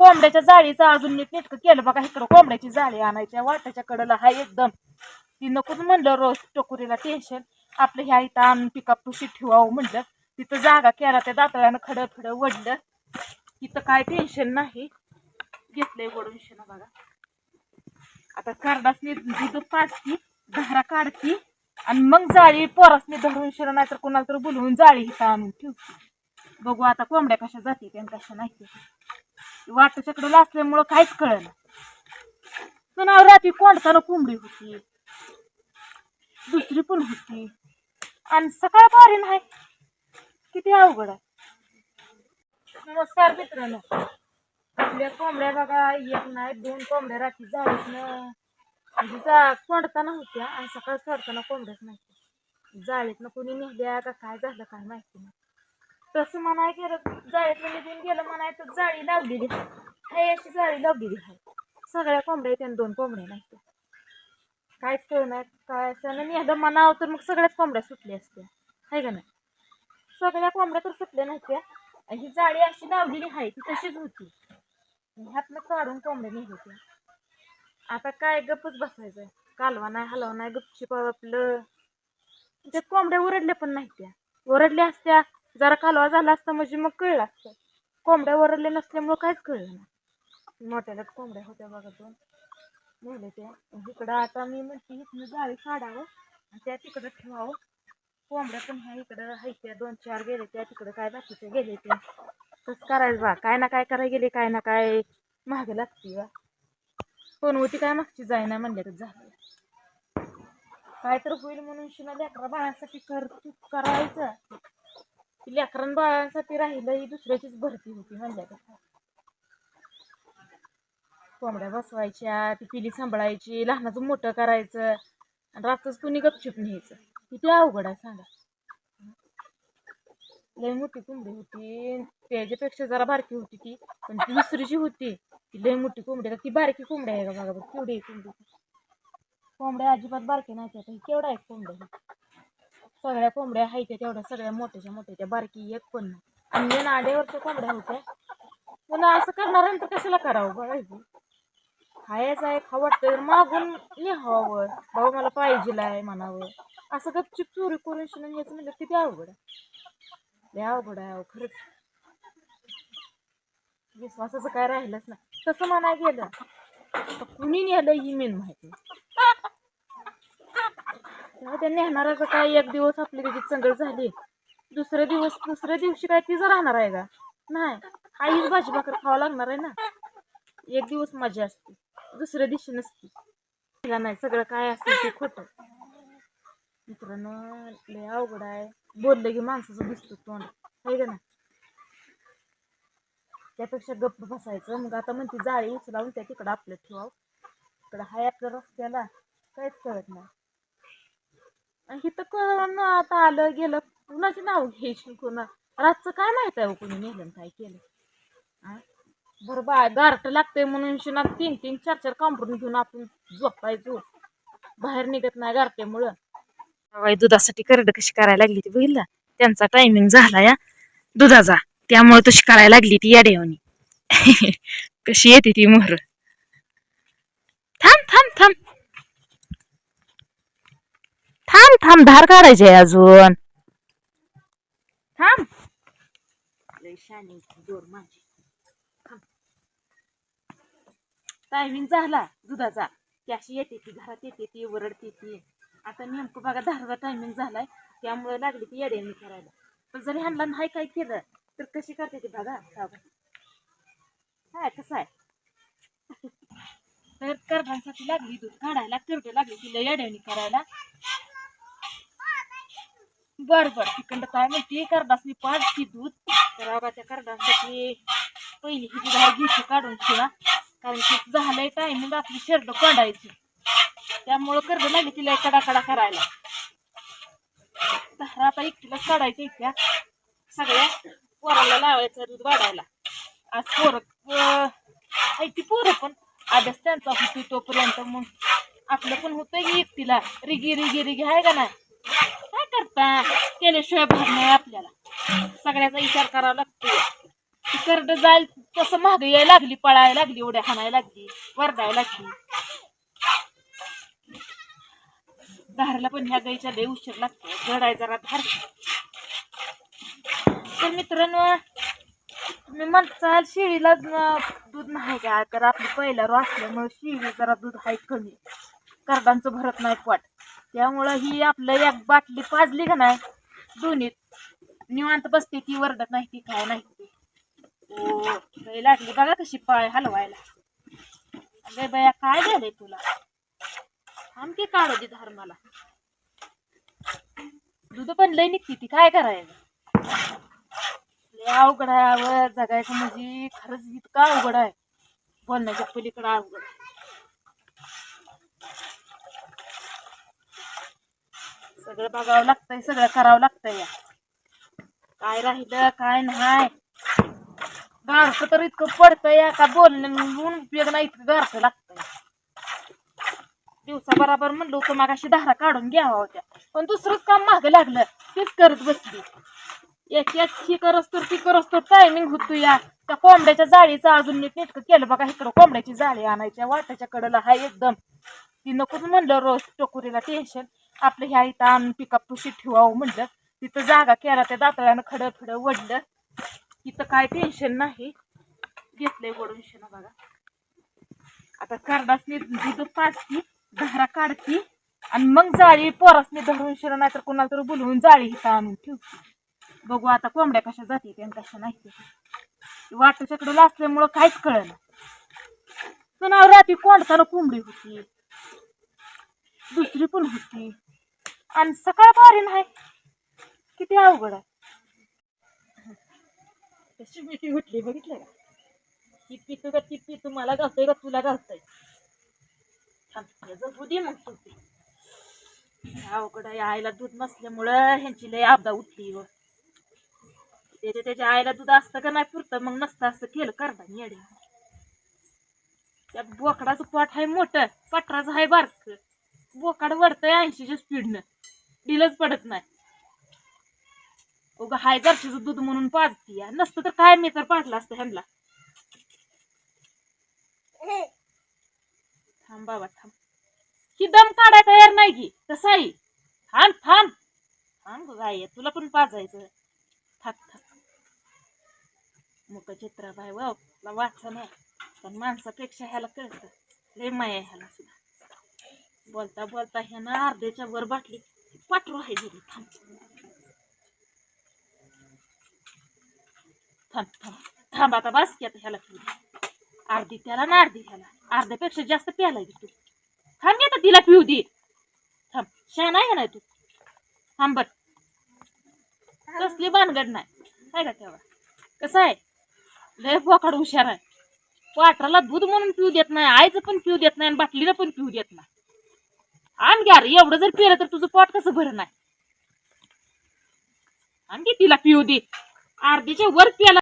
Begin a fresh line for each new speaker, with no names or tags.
कोंबड्याच्या जाळीचं अजून नीट नेटकं केलं बघा इकडं कोंबड्याची जाळी आणायच्या वाट्याच्या कडला हा एकदम. ती नकोच म्हणलं रोज टोकुरीला टेन्शन आपलं ह्या इथं आणून पिकाप तुशी ठेवावं म्हणलं. तिथं जागा केला त्या दातळ्यानं खडं खडं वडलं. तिथं काय टेन्शन नाही. घेतलंय वडून शेण बघा. आता करडासनी दूध पाचती धारा काढती आणि मग जाळी पोरासनी धरून शिरण नाहीतर कोणाला तर बोलवून जाळी इथं आणून ठेवते. बघू आता कोंबड्या कशा जाते त्या कशा नाही वाटच्या वाटच्याकडे असल्यामुळं काहीच कळलं पुन्हा रात्री कोंडताना कोंबडी होती. दुसरी पण होती. आणि सकाळ पारी नाही. किती अवघड आहे. नमस्कार मित्रांनो आपल्या कोंबड्या बघा एक नाही दोन कोंबड्या रात्री झालीच म्हणजे जा कोंडताना होत्या आणि सकाळ सोडताना कोंबड्याच नाही. जाळीतनं कोणी नेल्या का काय झालं काय माहिती नाही. तसं म्हणाय गेलं जाळीतलं निघून गेलं म्हणाय तर जाळी लावलेली आहे. अशी जाळी लावलेली आहे. सगळ्या कोंबड्या आहेत आणि दोन कोंबड्या नाही काहीच कळणार नाही काय असं नेलं म्हणावं तर मग सगळ्याच कोंबड्या सुटल्या असत्या. आहे का नाही? सगळ्या कोंबड्या तर सुटल्या नव्हत्या. आणि ही जाळी अशी लावलेली आहे ती तशीच होती. ह्यातनं काढून कोंबड्या निघत होत्या. आता काय गप्पच बसायचं कालवा नाही हलवा नाही गपचिप आपलं. त्या कोंबड्या ओरडल्या पण नाही त्या ओरडल्या असत्या जरा कालवा झाला असता म्हणजे मग कळलं असतं. कोंबड्या वरले नसल्यामुळं काहीच कळलं नाही. मोठ्याला कोंबड्या होत्या बघा दोन. नेले त्या. इकडं आता मी म्हणते इथनं जाळी काढावं आणि त्या तिकडं ठेवावं. कोंबड्या पण ह्या इकडं हाय त्या दोन चार गेले त्या तिकडं काय बाकीच्या गेले ते. तसं करायचं बा. काय ना काय करायला गेले काय ना काय महाग लागते बा. कोण होती काय मागची जाईना म्हणले तर झालं. काय तर होईल म्हणून शिना लेकरा बाळासाठी कर करायचं. ती लेकरां बाळांसाठी राहिलं ही दुसऱ्याचीच भरती होती म्हणल्या तर कोंबड्या बसवायच्या ती पिली सांभाळायची लहानाचं मोठं करायचं आणि रात्रच कुणी गपचूप न्यायचं. किती अवघड आहे सांगा. लय मोठी कोंबडी होती त्याच्यापेक्षा जरा बारकी होती ती पण ती दुसरीची होती ती लय मोठी कोंबडी आहे. ती बारकी कोंबडी आहे का बघा बघ केवढी आहे कोंबडी. कोंबड्या अजिबात बारकी नाही आता केवढा आहे कोंबड्या. सगळ्या कोंबड्या आहेत तेवढ्या सगळ्या मोठ्याच्या मोठ्याच्या बारकी एक पण नाही. आणि या नाड्यावरच्या कोंबड्या होत्या. पुन्हा असं करणार तर कशाला करावं बघायचं खायचं आहे खावं वाटतं. तर मागून लिहावं. भाऊ मला पाहिजे आहे म्हणावं. असं गपचिप चोरी करून शिणून यायचं म्हणलं किती अवघड आहे. लय अवघड आहे अहो खरंच. विश्वासाचं काय राहिलंच नाही. तसं म्हणाय गेलं तर कुणी नेलं ही मेन माहिती? त्या नेहणाराचं काय एक दिवस आपली त्याची चंगळ झाली. दुसऱ्या दिवस दुसऱ्या दिवशी काय तिचं राहणार आहे का? नाही. आईच भाजी भाकर खावं लागणार आहे ना. एक दिवस मजा असते. दुसऱ्या दिवशी नसते. तिला नाही सगळं काय असतं ते खोटं. मित्रांनो लय अवघड आहे. बोललं की माणसाचं दिसतो तोंड. आहे का ना त्यापेक्षा गप्प बसायचं. मग आता म्हणते जाळी उचलावून त्या तिकडं आपलं ठेवावं. इकडं हाय आपल्या रस्त्याला. काहीच कळत नाही. इथं कळण आता आलं गेलं कुणाची नाव घ्यायची कुणा रातचं काय माहीत आहे हो कुणी नेलं काय केलं? हा? बरं बा गारट लागतंय म्हणून शिना तीन तीन चार चार कांबरून घेऊन आपण झोपायचो बाहेर निघत नाही गारट्यामुळं बाई दुधासाठी करड कशी करायला लागली ती बघितलं? त्यांचा टायमिंग झाला या. दुधाचा. त्यामुळे तशी करायला लागली ती याडेवणी कशी येते ती मोहर. थांब थांब थांब. थांब थांब धार काढायची आहे अजून. थांब. टायमिंग झाला दुधाचा. अशी येते ती घरात येते ती वरडते ती. आता नेमकं बघा दहाचा टायमिंग झालाय. त्यामुळे लागली ती येड्याने करायला. पण जरी ह्यांना नाही काय केलं तर कशी करते ती बघा हा बघा. काय कसं आहे? तर कर्डांसाठी लागली दूध. काढायला कर्ड लागली तिला येड्याने करायला. बर बर तिकडं काय म्हणते? करडासनी पाडती दूध. तर बघा त्या करडांसाठी पहिली हिची धार घ्यायची काढून ठेवा. कारण की झालंय टायमिंग आपली शर्ट काढायची त्यामुळं कर्ज लागली तिला कडा कडा करायला. धारा आता एकटीलाच काढायच्या इतक्या सगळ्या पोराला लावायचं दूध वाढायला. आज पोरं आहे ती पोरं पण. अभ्यास त्यांचा होतो तोपर्यंत मग आपलं पण होतंय की एकटीला. रिगी रिगी रिगी आहे का नाही? काय करता? केल्याशिवाय भाग नाही आपल्याला. सगळ्याचा विचार करावा लागतो ती करड जाईल तसं महाग यायला लागली पळायला लागली उड्या हाणायला लागली वरडायला लागली. धारला पण ह्या गाईच्या लय उशीर लागतो जडाय जरा धार. तर मित्रांनो तुम्ही म्हणताल शेळीला दूध नाही का तर आपली पहिला रो असल्यामुळे शेळी जरा दूध आहे कमी. करडांचं भरत नाही पोट. त्यामुळं ही आपलं एक बाटली पाजली का नाही दोन्हीत निवांत बसते ती वरडत नाही ती काय नाही ती. ओ लय लागली बघा कशी पाय हलवायला. अरे बया काय झालंय तुला? आमकी काढू दे धार मला दूध पण लय निघते ती काय करायचं? लय अवघड आहे जगायचं म्हणजे खरंच इतका अवघड आहे. बोलण्याच्या पलीकडं अवघड आहे. सगळं बघावं लागतंय सगळं करावं लागतंय या. काय राहिलं काय नाही. गारखं तर इतकं पडतंय या का बोलणं ऊन उपयोग नाही इतकं गारखं लागतंय. दिवसा बराबर म्हणलं होतं मागाशी धारा काढून घ्यावा होत्या. पण दुसरंच काम मागं लागलं तेच करत बसली. एक एक ही करस तर ती करस तर टायमिंग होतो या. त्या कोंबड्याच्या जाळीचं अजून नीट नेटकं केलं बघा इकडं कोंबड्याची जाळी आणायच्या वाट्याच्या कडेला हाय एकदम. ती नकोच म्हणलं रोज टोकुरीला टेन्शन आपलं ह्या इथं आणून पिकाप तुशी ठेवावं म्हणलं. तिथं जागा केला त्या दातळ्यानं खडं खडं वडलं. तिथं काय टेन्शन नाही. घेतलंय वडून शेण बघा. आता करडासनी दूध पाचती धारा काढती आणि मग जाळी पोरासनी धरून शिरा नाही तर कोणाला तर बोलवून जाळी हिथं आणून ठेवती. बघू आता कोंबड्या कशा जाते आणि कशा नाही वाटच्याकडे वाटेच्याकडे असल्यामुळं काहीच कळलं पुन्हा रात्री कोंडताना कोंबडी होती. दुसरी पण होती. आणि सकाळ भारी नाही. किती अवघड आहे. कशी मिठी उठली बघितलं का? ती पितू का ती पितू मला घालतोय का तुला घालतोय? जपू दे मग तू ती. अवघड आहे आईला दूध नसल्यामुळं ह्यांची लय आपदा उठली व. त्याच्या त्याच्या आईला दूध असतं का नाही पुरतं मग नसतं असं केलं करता येडे. त्या बोकडाचं पोट आहे मोठं पटराचं आहे बारक. बोकड वरतंय ऐंशीच्या स्पीडनं ढिलच पडत नाही. उगा हाय जर्शीचं दूध म्हणून पाजती नसतं तर काय मी तर पाजलं असतं ह्यांना. थांब बाबा थांब. ही दम काढाय तयार नाही की तसाही आहे थांब थांब. थांब गाय तुला पण पाजायचं. थाक थाक मग चित्राबाई बाय तुला वाचा नाही पण माणसापेक्षा ह्याला कळतं. लय माया ह्याला सुद्धा. बोलता बोलता ह्यानं अर्ध्याच्या वर बाटली पाठरू आहे घरी थांब थांब थांब थांब आता बस की आता ह्याला पिऊ अर्धी त्याला ना अर्धी ह्याला अर्ध्यापेक्षा जास्त प्यायला की तू थांब की आता तिला पिऊ दे थांब शान आहे ना तू थांब कसली भानगड नाही काय का तेव्हा कसं आहे लय बोकाड हुशार आहे वाटराला दूध म्हणून पिऊ देत नाही आईचं पण पिऊ देत नाही आणि बाटलीला पण पिऊ देत नाही आण घ्या एवढं जर पिलं तर तुझं पोट कसं भर नाही आणखी तिला पिऊ दे. अर्धीच्या वर प्याला.